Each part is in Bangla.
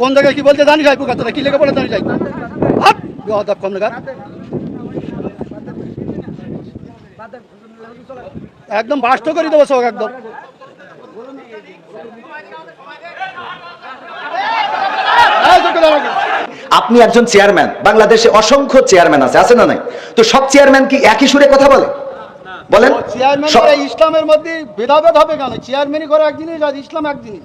কোন জায়গায় কি বলতে জানিস ভাই কথা কি লেগে পড়ে জানিস ভাই হাট বেয়াদব কম লাগা একদম বাস্ত করে দেবো সব একদম। আপনি একজন চেয়ারম্যান বাংলাদেশে অসংখ্য চেয়ারম্যান আছে আছে না নাই? তো সব চেয়ারম্যান কি একই সুরে কথা বলে? বলেন। চেয়ারম্যান ইসলামের মধ্যে ভেদাভেদ হবে কেন? চেয়ারম্যানই করে এক জিনিস আর ইসলাম এক জিনিস।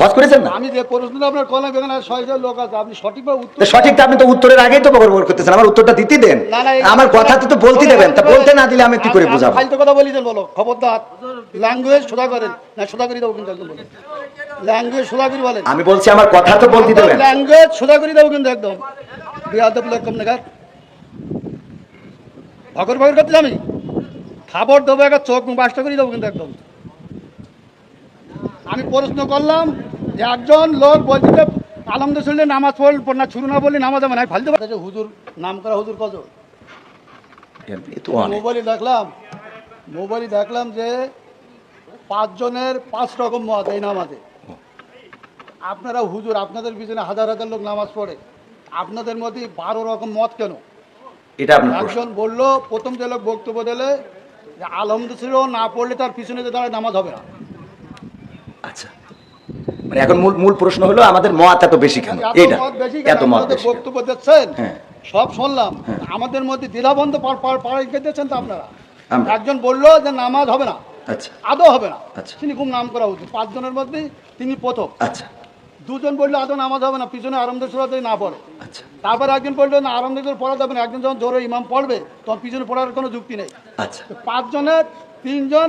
হজ করেছেন না? আমি যে প্রশ্নটা আপনার করলাম এখানে ছয় হাজার লোক আছে আপনি সঠিকভাবে উত্তর সঠিকটা আপনি তো উত্তরের আগেই তো বকর করতেছেন আমার উত্তরটা দিতে দেন। আমার কথা তো বলতে দেবেন তা বলতে না দিলে আমি কি করে বুঝাবো? ফালতু কথা বলি দেন বলো খবরদার। ল্যাঙ্গুয়েজ সোজা করেন। না সোজা করে দেবো কিন্তু একদম। বলেন ল্যাঙ্গুয়েজ সোজা করে বলেন। আমি বলছি আমার কথা তো বলতে দেবেন। ল্যাঙ্গুয়েজ সোজা করে দেবো কিন্তু একদম। বিয়াদব লোক কম নাগাদ ভগর ভগর করতে আমি খাবার দেবো একটা চোখ বাসটা করে দেবো কিন্তু একদম। আমি প্রশ্ন করলাম একজন লোক বলছে যে আলমদের শুনলে নামাজ পড়ল না শুরু না বললে নামাজ হবে না। আমি ফালতে হুজুর নাম করা হুজুর কত মোবাইলে দেখলাম মোবাইলে দেখলাম যে পাঁচজনের পাঁচ রকম মত এই নামাজে। আপনারা হুজুর আপনাদের পিছনে হাজার হাজার লোক নামাজ পড়ে। আপনাদের মধ্যে বারো রকম মত কেন? এটা একজন বলল প্রথম যে লোক বক্তব্য দিলে যে আলহামদুলিল্লাহ না পড়লে তার পিছনে যে দাঁড়ায় নামাজ হবে না। আচ্ছা। মানে এখন মূল মূল প্রশ্ন হলো আমাদের মত এত বেশি কেন? এটা এত মত বেশি বক্তব্য দিচ্ছেন? হ্যাঁ। সব শুনলাম। আমাদের মধ্যে দ্বিধাবন্ধ পাড়াই দিচ্ছেন তো আপনারা। একজন বলল যে নামাজ হবে না। আচ্ছা। আদৌ হবে না। আচ্ছা। তিনি খুব নাম করা উচিত। পাঁচজনের মধ্যে তিনি প্রথম। আচ্ছা। দুজন বলল আদৌ নামাজ হবে না পিছনে আরামদের সুরাতে না পড়ে। আচ্ছা। তারপর একজন বলল না আরামদের পড়া যাবে না। একজন যখন জোরে ইমাম পড়বে তখন পিছনে পড়ার কোনো যুক্তি নেই। আচ্ছা। পাঁচজনের তিনজন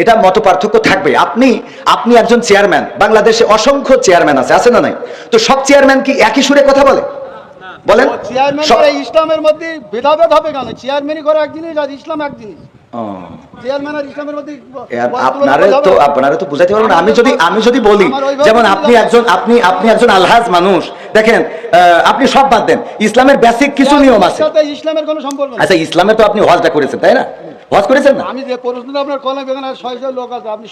এটা মত পার্থক্য থাকবে। আপনি আপনি একজন চেয়ারম্যান বাংলাদেশে অসংখ্য চেয়ারম্যান আছে আছে না নাই? তো সব চেয়ারম্যান কি একই সুরে কথা বলে? বলেন। চেয়ারম্যান ইসলামের মধ্যে ভেদাভেদ হবে কেন? চেয়ারম্যানই করে এক জিনিস আর ইসলাম এক জিনিস। ইসলামের মধ্যে এর তুলনা আপনারে করা যাবে? তো বুঝাতে পারব আমি যদি আমি যদি বলি যেমন আপনি একজন আপনি আপনি একজন আলহাজ মানুষ দেখেন আপনি সব বাদ দেন। ইসলামের বেসিক কিছু নিয়ম আছে। সাথে ইসলামের কোনো সম্পর্ক নেই। আচ্ছা ইসলামে তো আপনি হজটা করেছেন তাই না? হজ করেছেন না? আমি যে প্রশ্নটা আপনার করলাম এখানে ছয় হাজার লোক আছে আপনি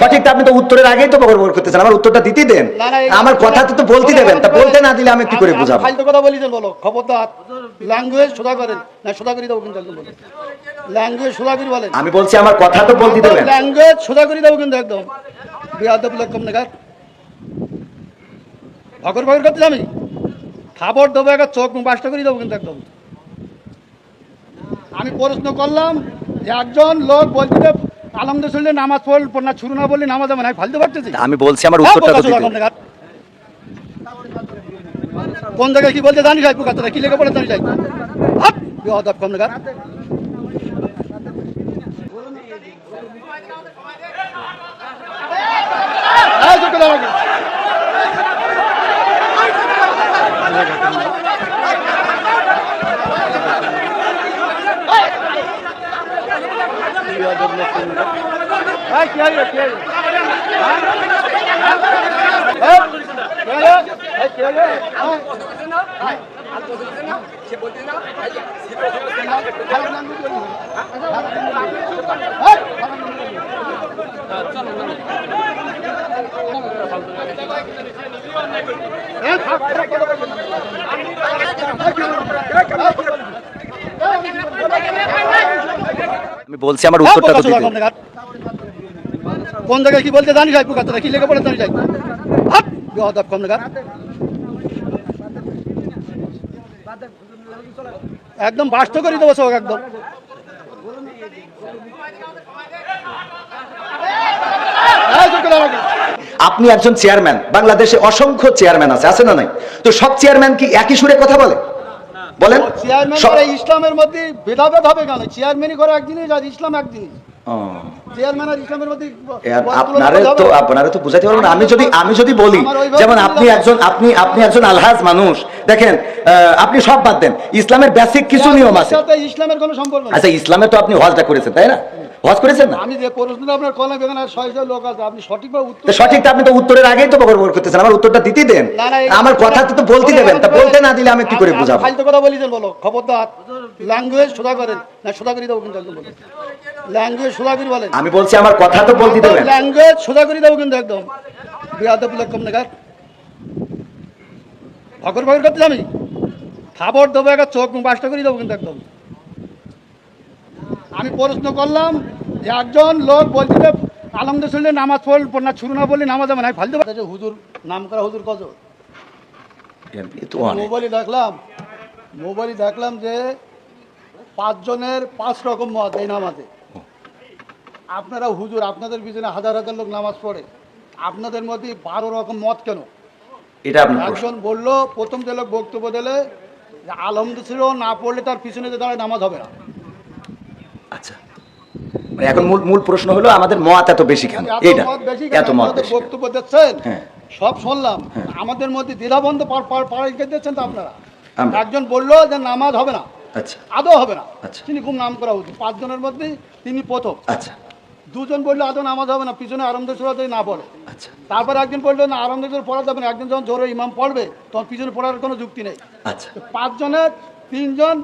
সঠিকটা আপনি তো উত্তরের আগেই তো বকর করতেছেন আমার উত্তরটা দিতে দেন। আমার কথা তো বলতে দেবেন তা বলতে না দিলে আমি কি করে বুঝাবো? ফালতু কথা বলি দেন বলো খবরদার। ল্যাঙ্গুয়েজ সোজা করেন। না সোজা করে দেবো কিন্তু একদম ল্যাঙ্গুয়েজ সোজা করে বলেন। আমি বলছি আমার কথা তো বলতে দেবেন। ল্যাঙ্গুয়েজ সোজা করে দেবো কিন্তু একদম। বিয়াদব ভগর করতে আমি খাবার দেবো একটা চোখ বাসটা করে দেবো কিন্তু একদম। আমি প্রশ্ন করলাম একজন লোক বলছে যে আলমদের শুনলে নামাজ পড়ল না শুরু না বললে নামাজ না। ফালতে পারতেছি আমি বলছি আমার উত্তরটা তো দিতে। কোন জায়গায় কি বলতে জানিস কি লেগে পড়ে জানিস বিয়াদব কম নাগাদ এই চোখে দাঁড়াও। এই, কি হলো, কি হলো? হ্যাঁ? এই, কি হলো? এই, কি হলো? হ্যাঁ? এই, থাক, থাক, আমি বলছি আমার উত্তরটা তো দিতে। থাক। কোন জায়গায় কি বলতে জানিস ভাই কথাটা কি লেগে পড়ে জানিস ভাই হাট বিয়াদব কম নাগাদ একদম বাস্ত করে দেবো সব একদম। আপনি একজন চেয়ারম্যান বাংলাদেশে অসংখ্য চেয়ারম্যান আছে আছে না নাই? তো সব চেয়ারম্যান কি একই সুরে কথা বলে? বলেন। চেয়ারম্যান ইসলামের মধ্যে ভেদাভেদ হবে কেন? চেয়ারম্যানই করে এক জিনিস আর ইসলাম এক জিনিস ও, ইসলামের মধ্যে এর তুলনা আপনারে তো আপনারে তো বুঝাতে পারব না। আমি যদি আমি যদি বলি যেমন আপনি একজন আপনি আপনি একজন আলহাজ মানুষ। দেখেন আপনি সব বাদ দেন। ইসলামের বেসিক কিছু নিয়ম আছে। ইসলামের কোনো সম্পর্ক আচ্ছা ইসলামে তো আপনি হজটা করেছেন তাই না? হজ করেছেন না? আমি যে প্রশ্নটা আপনার কলম এখানে ছয় ছয় লোক আছে আপনি সঠিকভাবে উত্তর তো সঠিকটা আপনি তো উত্তরের আগেই তো বকর করতেছেন। আমার উত্তরটা দিতে দেন। আমার কথা তো বলতে দেবেন। তা বলতে না দিলে আমি কি করে বুঝাবো? ফালতু কথা বলিছেন বলো। খবরদার। ল্যাঙ্গুয়েজ সোজা করেন না সোজা করে দেবো কিন্তু বলো ল্যাঙ্গুয়েজ সোজা করে বলেন। আমি বলছি আমার কথা তো বলতে দেবেন। ল্যাঙ্গুয়েজ সোজা করে দেবো কিন্তু একদম। বিয়াদব লোক কম নাগার ভগর ভগর করতে আমি খাবার দেবো একটা চোখ মুখ বাসটা করে দেবো কিন্তু একদম। আমি প্রশ্ন করলাম যে একজন লোক বলছিল আলমদের শুনলে নামাজ পড়ল না শুরু না বললে নামাজ হবে না। আমি ফালতু হুজুর নাম করা হুজুর কত মোবাইলে দেখলাম মোবাইলে দেখলাম যে পাঁচজনের পাঁচ রকম মত এই নামাজে। আপনারা হুজুর আপনাদের পিছনে হাজার হাজার লোক নামাজ পড়ে। আপনাদের মধ্যে বারো রকম মত কেন? এটা একজন বলল প্রথম যে লোক বক্তব্য দিলে যে আলমদ ছিল না পড়লে তার পিছনে যে দাঁড়ায় নামাজ হবে না। আচ্ছা। মানে এখন মূল মূল প্রশ্ন হলো আমাদের মত এত বেশি কেন? এটা এত মত বেশি বক্তব্য দিচ্ছেন। হ্যাঁ। সব শুনলাম। আমাদের মধ্যে দ্বিধাবন্ধ পাড়াইকে দিচ্ছেন তো আপনারা। একজন বলল যে নামাজ হবে না। আচ্ছা। আদৌ হবে না। আচ্ছা। তিনি খুব নাম করা উচিত পাঁচজনের মধ্যে তিনি প্রথম। আচ্ছা। দুজন বলল আদৌ নামাজ হবে না পিছনে আরামদের সুরাতে না পড়ে। আচ্ছা। তারপর একজন বলল না আরামদের সুরা পড়া যাবে না একজন যখন জোরে ইমাম পড়বে তখন পিছনে পড়ার কোনো যুক্তি নেই। আচ্ছা। পাঁচজনের তিনজন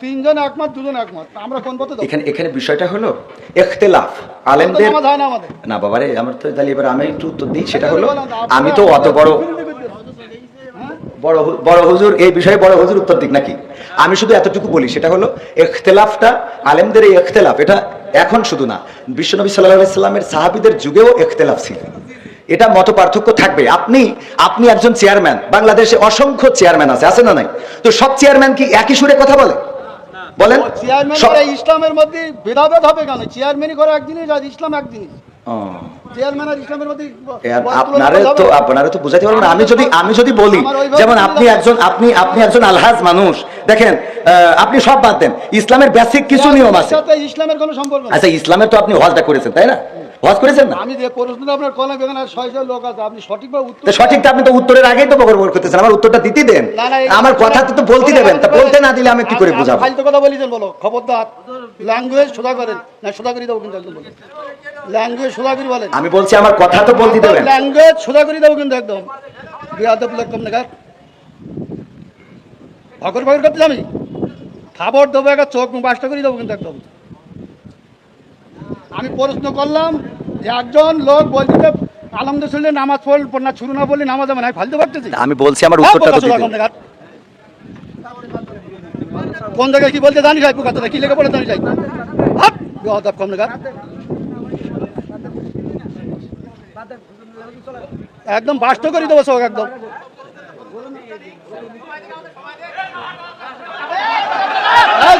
তিনজন একমত দুজন একমত আমরা কোন পথে এখানে এখানে বিষয়টা হলো এখতেলাফ আলেমদের না না বাবারে আমার তো তাহলে এবার আমি একটু উত্তর দিই সেটা হলো আমি তো অত বড় হ্যাঁ? বড় বড় হুজুর এই বিষয়ে বড় হুজুর উত্তর দিক নাকি? আমি শুধু এতটুকু বলি সেটা হলো এখতেলাফটা আলেমদের এই এখতেলাফ এটা এখন শুধু না বিশ্বনবী সাল্লাহ সাল্লামের সাহাবিদের যুগেও এখতেলাফ ছিল। এটা মত পার্থক্য থাকবে। আপনি আপনি একজন চেয়ারম্যান বাংলাদেশে অসংখ্য চেয়ারম্যান আছে আছে না নাই? তো সব চেয়ারম্যান কি একই সুরে কথা বলে? বলেন। চেয়ারম্যান ইসলামের মধ্যে ভেদাভেদ হবে কেন? চেয়ারম্যানই করে একদিনে ইসলাম এক ইসলামের মধ্যে এর তুলনা আপনারে করা তো যাবে? তো বুঝাতে পারব আমি যদি আমি যদি বলি যেমন আপনি একজন আপনি আপনি একজন আলহাজ মানুষ। দেখেন আপনি সব বাদ দেন। ইসলামের বেসিক কিছু নিয়ম আছে। ইসলামের কোনো সম্পর্ক আচ্ছা ইসলামের তো আপনি হজটা করেছেন তাই না? হজ করেছেন না? আমি যে প্রশ্নটা আপনার কলম এখানে ছয় ছয় লোক আছে আপনি সঠিকভাবে উত্তর তো সঠিকটা আপনি তো উত্তরের আগেই তো বকর করতেছেন। আমার উত্তরটা দিতে দেন। আমার কথা তো বলতে দেবেন। তা বলতে না দিলে আমি কি করে বুঝাবো? ফালতু কথা বলিছেন বলো। খবরদার। ল্যাঙ্গুয়েজ সোজা করেন না সোজা করে দেবো কিন্তু একদম বলো। ল্যাঙ্গুয়েজ সোজা করে বলেন। আমি বলছি আমার কথা তো বলতে দেবেন। ল্যাঙ্গুয়েজ সোজা করে দেবো কিন্তু একদম। বিয়াদব লোক কম নাগার ভগর ভগর করতে আমি খাবার দেবো একটা চোখ মুখ বাসটা করে দেবো কিন্তু একদম। আমি প্রশ্ন করলাম যে একজন লোক বলছিল আলমদের শুনলে নামাজ পড়ল না শুরু না বললে নামাজ হবে না। আমি ফালতু আমি বলছি আমার উত্তরটা তো দিতে। কোন জায়গায় কি বলতে জানি যাই কথা কি লেগে পড়ে জানি যাই হাট বিয়াদব কম নাগার একদম বাস্ত করে দেবো সব একদম। এই,